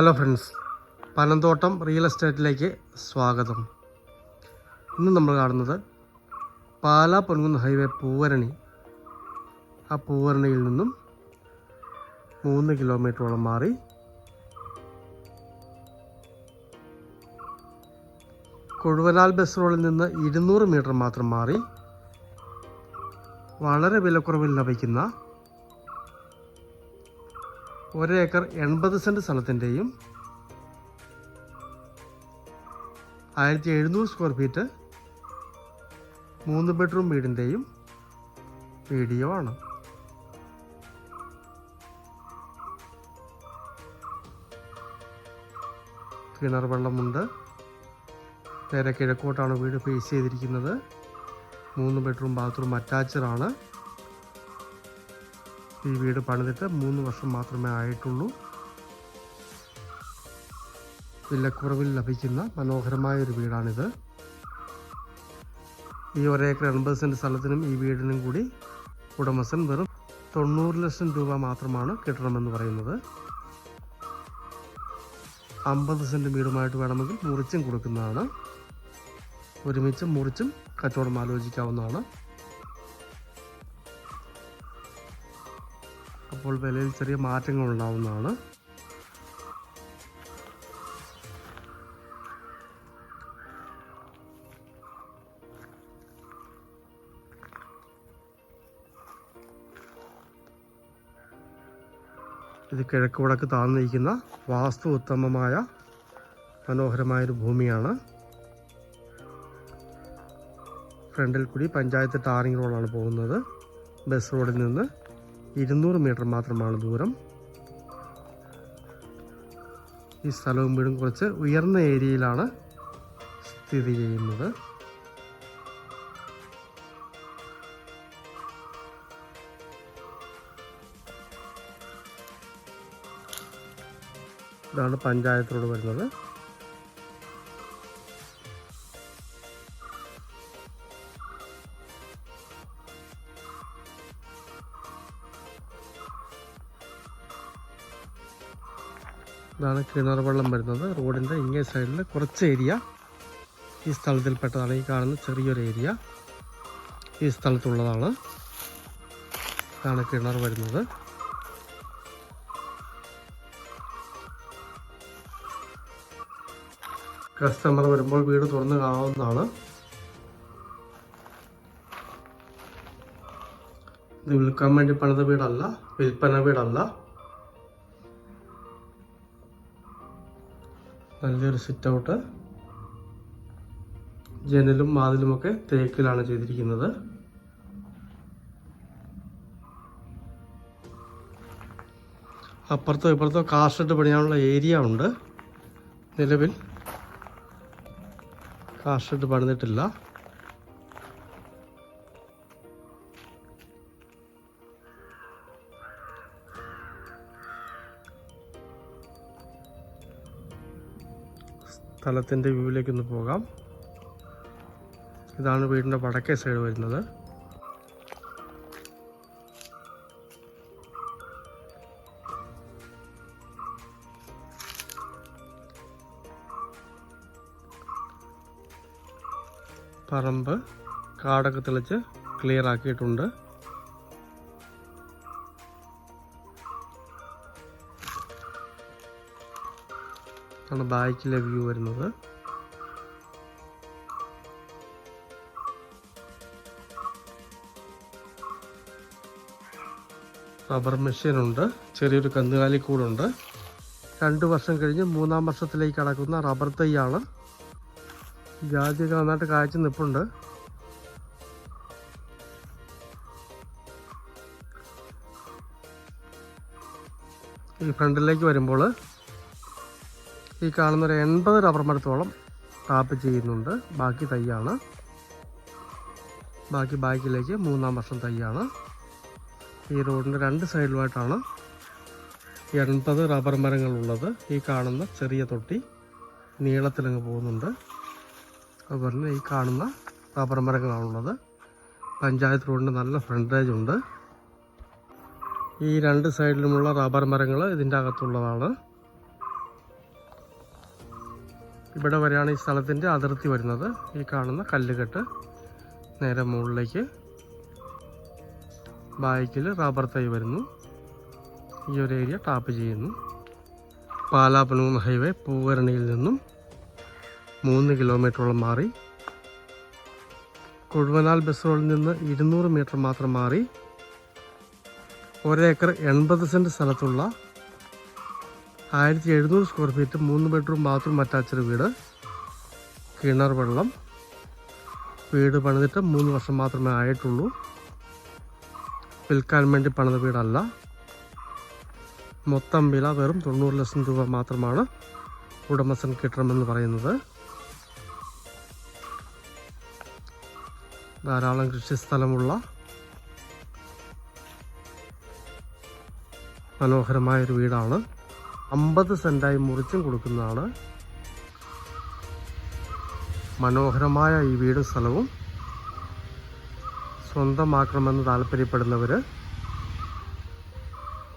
Hello friends Panamthottam real എസ്റ്റേറ്റിലേക്ക് സ്വാഗതം. ഇന്ന് നമ്മൾ കാണുന്നത് പാലാ പൊൻകുന്ന് ഹൈവേ പൂവരണി. ആ പൂവരണിയിൽ നിന്നും മൂന്ന് കിലോമീറ്ററോളം മാറി കൊഴുവനാൽ ബസ് റോഡിൽ നിന്ന് ഇരുന്നൂറ് മീറ്റർ മാത്രം മാറി വളരെ വിലക്കുറവിൽ ലഭിക്കുന്ന ഒരേക്കർ എൺപത് സെന്റ് സ്ഥലത്തിന്റെയും ആയിരത്തി എഴുന്നൂറ് സ്ക്വയർ ഫീറ്റ് മൂന്ന് ബെഡ്റൂം വീടിന്റെയും വീഡിയോ ആണ്. കിണർ വെള്ളമുണ്ട്. നേരെ കിഴക്കോട്ടാണ് വീട് ഫേസ് ചെയ്തിരിക്കുന്നത്. മൂന്ന് ബെഡ്റൂം ബാത്റൂം അറ്റാച്ചഡാണ് ഈ വീട് പണിതിട്ട് മൂന്ന് വർഷം മാത്രമേ ആയിട്ടുള്ളൂ. വിലക്കുറവിൽ ലഭിക്കുന്ന മനോഹരമായ ഒരു വീടാണിത്. ഈ ഒരേക്കർ എൺപത് സെന്റ് സ്ഥലത്തിനും ഈ വീടിനും കൂടി ഉടമസ്ഥൻ വെറും തൊണ്ണൂറ് ലക്ഷം രൂപ മാത്രമാണ് കിട്ടണമെന്ന് പറയുന്നത്. അമ്പത് സെന്റ് വീടുമായിട്ട് വേണമെങ്കിൽ മുറിച്ചും കൊടുക്കുന്നതാണ്. ഒരുമിച്ചും മുറിച്ചും കച്ചവടം ആലോചിക്കാവുന്നതാണ്. അപ്പോൾ വിലയിൽ ചെറിയ മാറ്റങ്ങൾ ഉണ്ടാവുന്നതാണ്. ഇത് കിഴക്ക് വടക്ക് താഴ്ന്നിരിക്കുന്ന വാസ്തു ഉത്തമമായ മനോഹരമായൊരു ഭൂമിയാണ്. ഫ്രണ്ടിൽ കൂടി പഞ്ചായത്ത് ടാറിംഗ് റോഡാണ് പോകുന്നത്. ബസ് റോഡിൽ നിന്ന് ഇരുന്നൂറ് മീറ്റർ മാത്രമാണ് ദൂരം. ഈ സ്ഥലവും വീടും കുറച്ച് ഉയർന്ന ഏരിയയിലാണ് സ്ഥിതി ചെയ്യുന്നത്. ഇതാണ് പഞ്ചായത്തിലൂടെ വരുന്നത്. ഇതാണ് കിണർ വെള്ളം വരുന്നത്. റോഡിന്റെ ഇങ്ങേ സൈഡിൽ കുറച്ച് ഏരിയ ഈ സ്ഥലത്തിൽപ്പെട്ടതാണ്. ഈ കാണുന്ന ചെറിയൊരു ഏരിയ ഈ സ്ഥലത്തുള്ളതാണ്. ഇതാണ് കിണർ വരുന്നത്. കസ്റ്റമർ വരുമ്പോൾ വീട് തുറന്ന് കാണാവുന്നതാണ്. ഇത് വിൽക്കാൻ വേണ്ടി പണിത വീടല്ല വിൽപ്പന വീടല്ല. നല്ലൊരു സിറ്റ് ഔട്ട് ജനലും വാതിലുമൊക്കെ തേക്കിലാണ് ചെയ്തിരിക്കുന്നത്. അപ്പുറത്തോ ഇപ്പുറത്തോ കാർ പണിയാനുള്ള ഏരിയ ഉണ്ട്. നിലവിൽ കാർ ഷെഡ് പണിതിട്ടില്ല. സ്ഥലത്തിന്റെ വ്യൂവിലേക്ക് ഒന്ന് പോകാം. ഇതാണ് വീടിന്റെ വടക്കേ സൈഡ് വരുന്നത്. പറമ്പ് കാടൊക്കെ തെളിച്ച് ക്ലിയർ ആക്കിയിട്ടുണ്ട്. ആണ് ബാക്കിലെ വ്യൂ വരുന്നത്. റബ്ബർ മെഷീനുണ്ട് ചെറിയൊരു കന്നുകാലി കൂടുണ്ട് രണ്ട് വർഷം കഴിഞ്ഞ് മൂന്നാം വർഷത്തിലേക്ക് കടക്കുന്ന റബ്ബർ തൈയാണ്. ജാതിയൊക്കെ നന്നായിട്ട് കാഴ്ച നിൽപ്പുണ്ട് ഈ ഫ്രണ്ടിലേക്ക് വരുമ്പോൾ ഈ കാണുന്ന ഒരു എൺപത് റബ്ബർ മരത്തോളം ടാപ്പ് ചെയ്യുന്നുണ്ട്. ബാക്കി തൈയാണ്. ബാക്കി ബാക്കിലേക്ക് മൂന്നാം വർഷം തൈയാണ്. ഈ റോഡിന്റെ രണ്ട് സൈഡിലുമായിട്ടാണ് എൺപത് റബ്ബർ മരങ്ങളുള്ളത്. ഈ കാണുന്ന ചെറിയ തൊട്ടി നീളത്തിലങ്ങ് പോകുന്നുണ്ട്. അതുപോലെ തന്നെ ഈ കാണുന്ന റബ്ബർ മരങ്ങളാണുള്ളത്. പഞ്ചായത്ത് റോഡിന് നല്ല ഫ്രണ്ടേജ് ഉണ്ട്. ഈ രണ്ട് സൈഡിലുമുള്ള റബ്ബർ മരങ്ങൾ ഇതിന്റെ അകത്തുള്ളതാണ്. ഇവിടെ വരെയാണ് ഈ സ്ഥലത്തിന്റെ അതിർത്തി വരുന്നത്. ഈ കാണുന്ന കല്ലുകെട്ട് നേരെ മുകളിലേക്ക് ബാക്കിൽ റബ്ബർ തൈ വരുന്നു. ഈ ഒരു ഏരിയ ടാപ്പ് ചെയ്യുന്നു. പാലാപ്പനൂന്ന് ഹൈവേ പൂവരണിയിൽ നിന്നും മൂന്ന് കിലോമീറ്ററോളം മാറി. കൊഴുവനാൽ ബസ് റോഡിൽ നിന്ന് ഇരുന്നൂറ് മീറ്റർ മാത്രം മാറി. ഒരേക്കർ എൺപത് സെന്റ് സ്ഥലത്തുള്ള ആയിരത്തി എഴുന്നൂറ് സ്ക്വയർ ഫീറ്റ് മൂന്ന് ബെഡ്റൂം ബാത്റൂം അറ്റാച്ച്ഡ് വീട്. കിണർ വെള്ളം. വീട് പണിതിട്ട് മൂന്ന് വർഷം മാത്രമേ ആയിട്ടുള്ളൂ. വിൽക്കാൻ വേണ്ടി പണിത വീടല്ല. മൊത്തം വില വെറും തൊണ്ണൂറ് ലക്ഷം രൂപ മാത്രമാണ് ഉടമസ്ഥൻ കിട്ടണമെന്ന് പറയുന്നത്. ധാരാളം കൃഷിസ്ഥലമുള്ള മനോഹരമായൊരു വീടാണ്. അമ്പത് സെന്റായി മുറിച്ചും കൊടുക്കുന്നതാണ്. മനോഹരമായ ഈ വീടും സ്ഥലവും. സ്വന്തമാക്കണമെന്ന് താല്പര്യപ്പെടുന്നവർ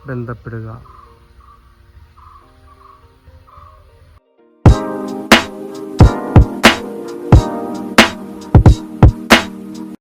ബന്ധപ്പെടുക.